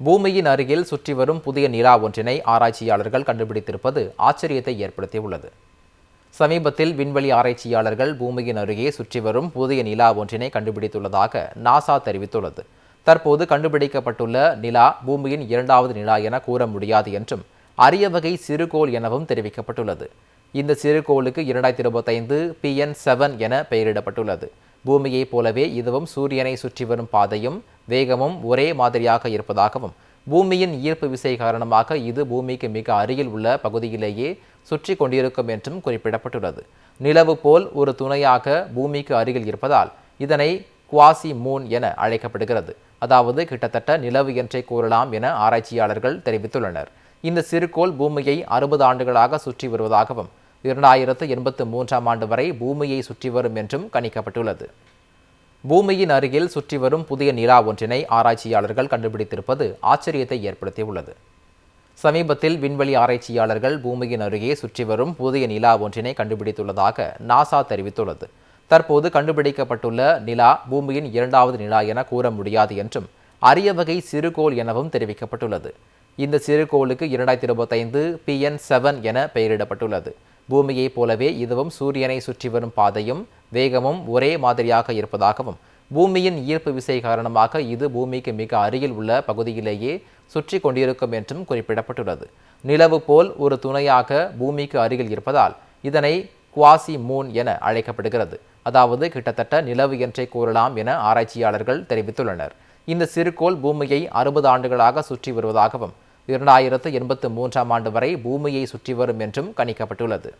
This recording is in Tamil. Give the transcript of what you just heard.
பூமியின் அருகில் சுற்றி வரும் புதிய நிலா ஒன்றினை ஆராய்ச்சியாளர்கள் கண்டுபிடித்திருப்பது ஆச்சரியத்தை ஏற்படுத்தியுள்ளது. சமீபத்தில் விண்வெளி ஆராய்ச்சியாளர்கள் பூமியின் அருகே சுற்றி வரும் புதிய நிலா ஒன்றினை கண்டுபிடித்துள்ளதாக நாசா தெரிவித்துள்ளது. தற்போது கண்டுபிடிக்கப்பட்டுள்ள நிலா பூமியின் இரண்டாவது நிலா என கூற முடியாது என்றும் அரிய வகை சிறுகோள் எனவும் தெரிவிக்கப்பட்டுள்ளது. இந்த சிறுகோளுக்கு இரண்டாயிரத்தி இருபத்தைந்து பிஎன் செவன் என பெயரிடப்பட்டுள்ளது. பூமியைப் போலவே இதுவும் சூரியனை சுற்றி வரும் பாதையும் வேகமும் ஒரே மாதிரியாக இருப்பதாகவும் பூமியின் ஈர்ப்பு விசை காரணமாக இது பூமிக்கு மிக அருகில் உள்ள பகுதியிலேயே சுற்றி கொண்டிருக்கும் என்றும் குறிப்பிடப்பட்டுள்ளது. நிலவு போல் ஒரு துணையாக பூமிக்கு அருகில் இருப்பதால் இதனை குவாசி மூன் என அழைக்கப்படுகிறது. அதாவது கிட்டத்தட்ட நிலவு என்றே கூறலாம் என ஆராய்ச்சியாளர்கள் தெரிவித்துள்ளனர். இந்த சிறுகோள் பூமியை அறுபது ஆண்டுகளாக சுற்றி வருவதாகவும் இரண்டாயிரத்து எண்பத்து மூன்றாம் ஆண்டு வரை பூமியை சுற்றி வரும் என்றும் கணிக்கப்பட்டுள்ளது. பூமியின் அருகில் சுற்றி வரும் புதிய நிலா ஒன்றினை ஆராய்ச்சியாளர்கள் கண்டுபிடித்திருப்பது ஆச்சரியத்தை ஏற்படுத்தியுள்ளது. சமீபத்தில் விண்வெளி ஆராய்ச்சியாளர்கள் பூமியின் அருகே சுற்றி வரும் புதிய நிலா ஒன்றினை கண்டுபிடித்துள்ளதாக நாசா தெரிவித்துள்ளது. தற்போது கண்டுபிடிக்கப்பட்டுள்ள நிலா பூமியின் இரண்டாவது நிலா என கூற முடியாது என்றும் அரிய வகை சிறுகோள் எனவும் தெரிவிக்கப்பட்டுள்ளது. இந்த சிறுகோளுக்கு இரண்டாயிரத்தி இருபத்தைந்து பிஎன் செவன் என பெயரிடப்பட்டுள்ளது. பூமியைப் போலவே இதுவும் சூரியனை சுற்றி வரும் பாதையும் வேகமும் ஒரே மாதிரியாக இருப்பதாகவும் பூமியின் ஈர்ப்பு விசை காரணமாக இது பூமிக்கு மிக அருகில் உள்ள பகுதியிலேயே சுற்றி கொண்டிருக்கும் என்றும் குறிப்பிடப்பட்டுள்ளது. நிலவு போல் ஒரு துணையாக பூமிக்கு அருகில் இருப்பதால் இதனை குவாசி மூன் என அழைக்கப்படுகிறது. அதாவது கிட்டத்தட்ட நிலவு என்றே கூறலாம் என ஆராய்ச்சியாளர்கள் தெரிவித்துள்ளனர். இந்த சிறுகோள் பூமியை அறுபது ஆண்டுகளாக சுற்றி வருவதாகவும் இரண்டாயிரத்து எண்பத்து மூன்றாம் ஆண்டு வரை பூமியை சுற்றி வரும் என்றும் கணிக்கப்பட்டுள்ளது.